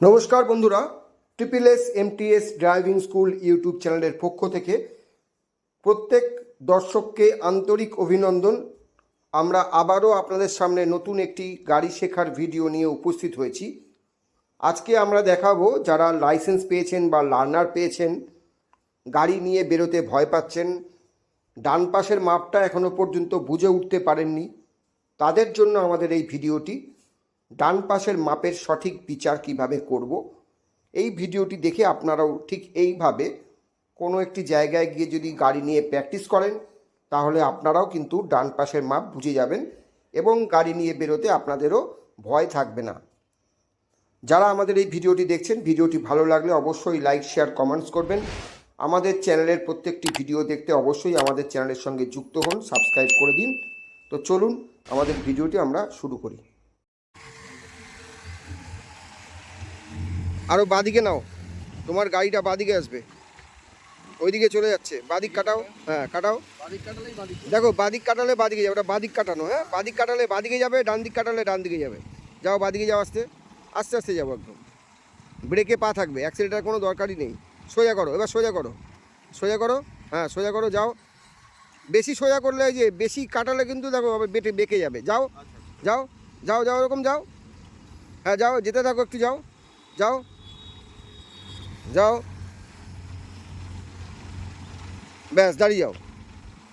নমস্কার বন্ধুরা triple S MTS driving school YouTube চ্যানেলের পক্ষ থেকে প্রত্যেক দর্শককে আন্তরিক অভিনন্দন। আমরা আবারও আপনাদের সামনে নতুন একটি গাড়ি শেখার ভিডিও নিয়ে উপস্থিত হয়েছি। আজকে আমরা দেখাবো যারা লাইসেন্স পেয়েছেন বা লার্নার পেয়েছেন, গাড়ি নিয়ে বেরোতে ভয় পাচ্ছেন, ডান পাশের মাপটা এখনও পর্যন্ত বুঝে উঠতে পারেননি, তাদের জন্য আমাদের এই ভিডিওটি ডান পাশের মাপের সঠিক বিচার কীভাবে করব? এই ভিডিওটি দেখে আপনারাও ঠিক এইভাবে কোনো একটি জায়গায় গিয়ে যদি গাড়ি নিয়ে প্র্যাকটিস করেন, তাহলে আপনারাও কিন্তু ডান পাশের মাপ বুঝে যাবেন এবং গাড়ি নিয়ে বেরোতে আপনাদেরও ভয় থাকবে না। যারা আমাদের এই ভিডিওটি দেখছেন, ভিডিওটি ভালো লাগলে অবশ্যই লাইক, শেয়ার, কমেন্টস করবেন। আমাদের চ্যানেলের প্রত্যেকটি ভিডিও দেখতে অবশ্যই আমাদের চ্যানেলের সঙ্গে যুক্ত হন, সাবস্ক্রাইব করে দিন। তো চলুন, আমাদের ভিডিওটি আমরা শুরু করি। আরও বাদিকে নাও। তোমার গাড়িটা বাদিকে আসবে। ওইদিকে চলে যাচ্ছে। বাদিক কাটাও। হ্যাঁ কাটাও। দেখো, বাদিক কাটালে বাদিকে যাবে। ওটা বাদিক কাটানো হ্যাঁ? বাদিক কাটালে বাদিকে যাবে, ডান দিক কাটালে ডান দিকে যাবে। যাও বাদিকে যাও আস্তে। আস্তে আস্তে যাব একদম। ব্রেকে পা থাকবে। অ্যাক্সিডেন্টের কোনো দরকারই নেই। সোজা করো, এবার সোজা করো। সোজা করো হ্যাঁ সোজা করো, যাও। বেশি সোজা করলে ওই যে বেশি কাটালে কিন্তু দেখো বেটে, বেঁকে যাবে। যাও যাও যাও যাও, ওরকম যাও। হ্যাঁ যাও, যেতে থাকো একটু, যাও। যাও। যাও। ব্যাস, দাঁড়িয়ে যাও।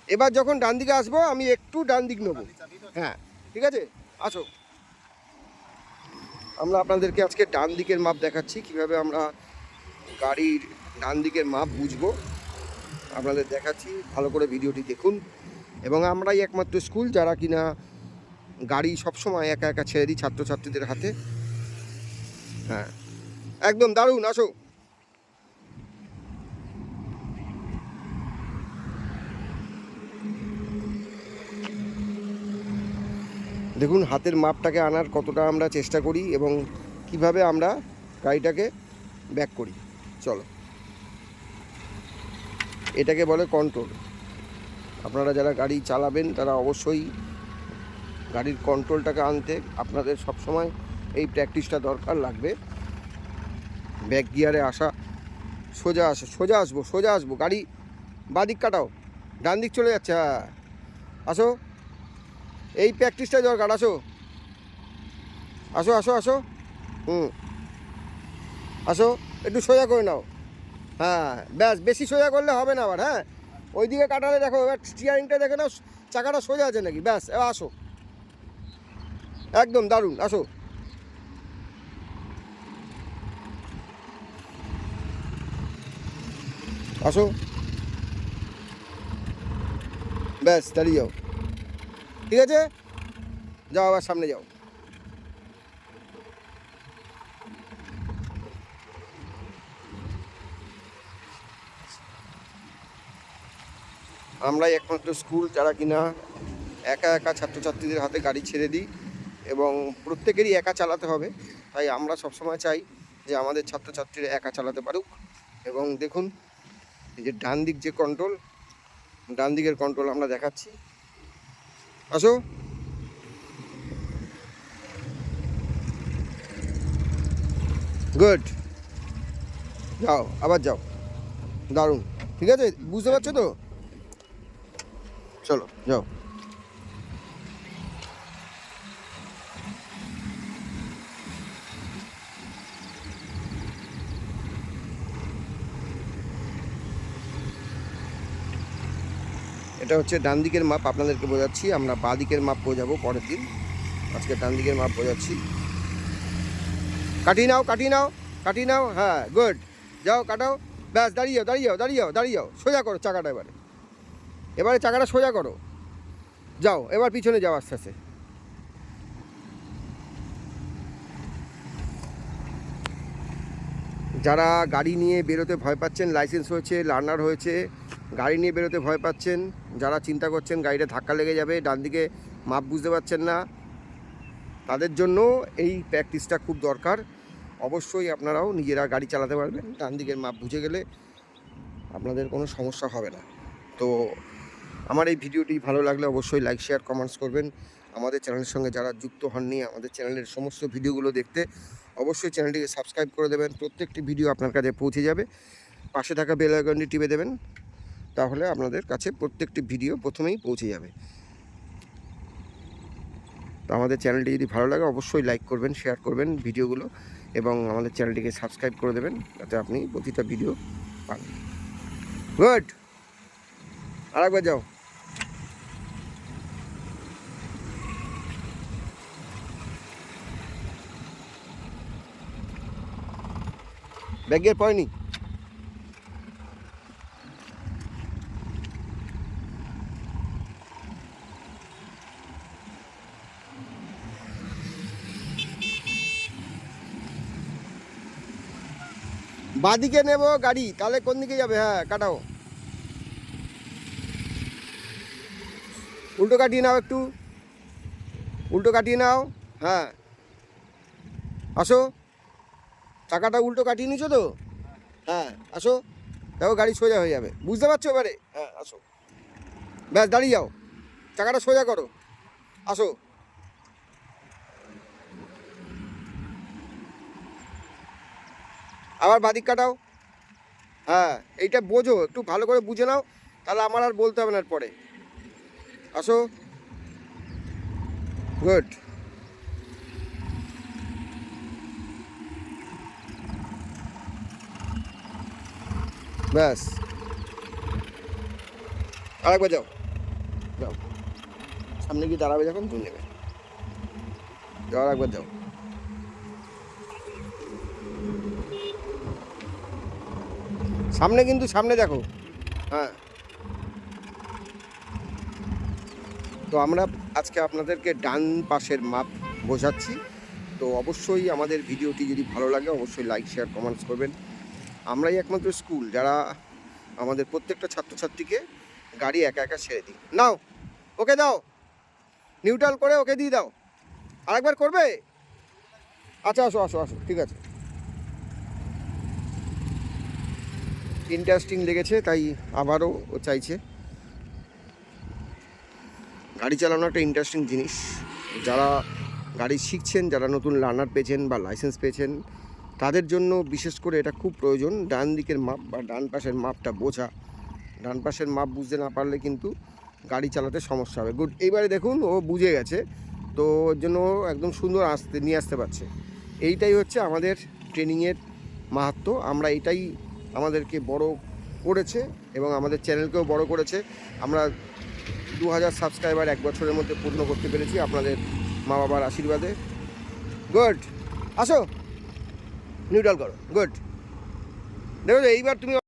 এবার যখন ডান দিকে আসব, আমি একটু ডান দিক নেব। হ্যাঁ ঠিক আছে? আসো। আমরা আপনাদেরকে আজকে ডান দিকের মাপ দেখাচ্ছি, কীভাবে আমরা গাড়ির ডান দিকের মাপ বুঝব। আপনাদের দেখাচ্ছি, ভালো করে ভিডিওটি দেখুন। এবং আমরাই একমাত্র স্কুল, যারা কিনা গাড়ি সবসময় একা একা ছেড়ে দিই ছাত্রছাত্রীদের হাতে। হ্যাঁ। একদম দারুণ, আসো। দেখুন, হাতের মাপটাকে আনার কতটা আমরা চেষ্টা করি এবং কীভাবে আমরা গাড়িটাকে ব্যাক করি। চলো। এটাকে বলে কন্ট্রোল আপনারা যারা গাড়ি চালাবেন, তারা অবশ্যই গাড়ির কন্ট্রোলটাকে আনতে আপনাদের সবসময় এই প্র্যাকটিসটা দরকার লাগবে। ব্যাক গিয়ারে আসা, সোজা আসা, সোজা আসব সোজা আসব, গাড়ি বাদিক কাটাও ডান দিক চলে যাচ্ছে হ্যাঁ। আসো। এই প্র্যাকটিসটাই দরকার আসো। আসো আসো আসো। হুম। আসো, একটু সোজা করে নাও। হ্যাঁ ব্যাস, বেশি সোজা করলে হবে না আবার হ্যাঁ? ওইদিকে কাটালে দেখো, এবার স্টিয়ারিংটা দেখে নাও, চাকাটা সোজা আছে নাকি? ব্যাস, এবার আসো। একদম দারুণ, আসো। আসো। ব্যাস, দাঁড়িয়ে যাও। ঠিক আছে? যাও, আবার সামনে যাও। আমরাই একমাত্র স্কুল, যারা কিনা একা একা ছাত্রছাত্রীদের হাতে গাড়ি ছেড়ে দিই এবং প্রত্যেকেরই একা চালাতে হবে। তাই আমরা সবসময় চাই যে আমাদের ছাত্রছাত্রীরা একা চালাতে পারুক এবং দেখুন, এই যে ডান দিক যে কন্ট্রোল ডান দিকের কন্ট্রোল আমরা দেখাচ্ছি। আসো। গুড যাও আবার যাও। দারুণ। ঠিক আছে? বুঝতে পারছ তো? চলো যাও। এটা হচ্ছে ডান দিকের মাপ, আপনাদেরকে বোঝাচ্ছি, আমরা বাঁ দিকের মাপ বোঝাবো পরের দিন। আজকে ডান দিকের মাপ বোঝাচ্ছি। কাটিয়ে নাও কাটিয়ে নাও কাটিয়ে নাও হ্যাঁ গুড যাও, কাটাও। ব্যাস দাঁড়িয়ে যাও দাঁড়িয়ে যাও দাঁড়িয়ে যাও দাঁড়িয়ে যাও সোজা করো চাকাটা এবারে। এবারে চাকাটা সোজা করো। যাও, এবার পিছনে যাও আস্তে আস্তে। যারা গাড়ি নিয়ে বেরোতে ভয় পাচ্ছেন, লাইসেন্স হয়েছে, লার্নার হয়েছে গাড়ি নিয়ে বেরোতে ভয় পাচ্ছেন, যারা চিন্তা করছেন গাড়িটা ধাক্কা লেগে যাবে, ডান দিকে মাপ বুঝতে পারছেন না, তাদের জন্য এই প্র্যাকটিসটা খুব দরকার। অবশ্যই আপনারাও নিজেরা গাড়ি চালাতে পারবেন, ডান দিকের মাপ বুঝে গেলে আপনাদের কোনো সমস্যা হবে না। তো আমার এই ভিডিওটি ভালো লাগলে অবশ্যই লাইক শেয়ার কমেন্টস করবেন। আমাদের চ্যানেলের সঙ্গে যারা যুক্ত হননি, আমাদের চ্যানেলের সমস্ত ভিডিওগুলো দেখতে অবশ্যই চ্যানেলটিকে সাবস্ক্রাইব করে দেবেন। প্রত্যেকটি ভিডিও আপনার কাছে পৌঁছে যাবে। পাশে থাকা বেল আইকনটি টিপে দেবেন। তাহলে আপনাদের কাছে প্রত্যেকটি ভিডিও প্রথমেই পৌঁছে যাবে। তো আমাদের চ্যানেলটি যদি ভালো লাগে, অবশ্যই লাইক করবেন, শেয়ার করবেন ভিডিওগুলো এবং আমাদের চ্যানেলটিকে সাবস্ক্রাইব করে দেবেন যাতে আপনি প্রতিটা ভিডিও পান। গুড! আরেকবার যাও। ব্যাগের পড়েনি? বাদিকে নেব গাড়ি, তাহলে কোন দিকে যাবে? হ্যাঁ কাটাও। উল্টো কাটিয়ে নাও একটু। উল্টো কাটিয়ে নাও। হ্যাঁ। আসো। টাকাটা উল্টো কাটিয়ে নিছো তো? হ্যাঁ আসো। দেখো গাড়ি সোজা হয়ে যাবে। বুঝতে পারছ এবারে? হ্যাঁ আসো। ব্যাস, দাঁড়িয়ে যাও। চাকাটা সোজা করো। আসো। আবার বাদিক কাটাও। হ্যাঁ এইটা বোঝো, একটু ভালো করে বুঝে নাও, তাহলে আমার আর বলতে হবে না পরে আসো। গুড ব্যাস। আরেকবার যাও। যাও। সামনে গিয়ে দাঁড়াবে যখন, তুমি নেবে। যাও, আরেকবার যাও। সামনে কিন্তু সামনে দেখো। হ্যাঁ। তো আমরা আজকে আপনাদেরকে ডান পাশের মাপ বোঝাচ্ছি। তো অবশ্যই আমাদের ভিডিওটি যদি ভালো লাগে, অবশ্যই লাইক শেয়ার কমেন্টস করবেন। আমরাই একমাত্র স্কুল যারা আমাদের প্রত্যেকটা ছাত্রছাত্রীকে গাড়ি একা একা ছেড়ে দিই। নাও, ওকে দাও। নিউট্রাল করে ওকে দিয়ে দাও। আরেকবার করবে? আচ্ছা আসো আসো আসো, ঠিক আছে। ইন্টারেস্টিং লেগেছে, তাই আবারও ও চাইছে। গাড়ি চালানো একটা ইন্টারেস্টিং জিনিস। যারা গাড়ি শিখছেন, যারা নতুন লার্নার পেয়েছেন বা লাইসেন্স পেয়েছেন, তাদের জন্য বিশেষ করে এটা খুব প্রয়োজন, ডান দিকের মাপ বা ডান পাশের মাপটা বোঝা। ডান পাশের মাপ বুঝতে না পারলে কিন্তু গাড়ি চালাতে সমস্যা হবে। গুড এইবারে দেখুন, ও বুঝে গেছে। তো ওর জন্য একদম সুন্দর আসতে, নিয়ে আসতে পারছে। এইটাই হচ্ছে আমাদের ট্রেনিংয়ের মাহাত্ম আমরা এটাই আমাদেরকে বড় করেছে এবং আমাদের চ্যানেলকেও বড় করেছে। আমরা দু হাজার সাবস্ক্রাইবার এক বছরের মধ্যে পূর্ণ করতে পেরেছি আপনাদের মা বাবার আশীর্বাদে। গুড! আসো! নিউডাল করো। গুড! দেখো এইবার তুমি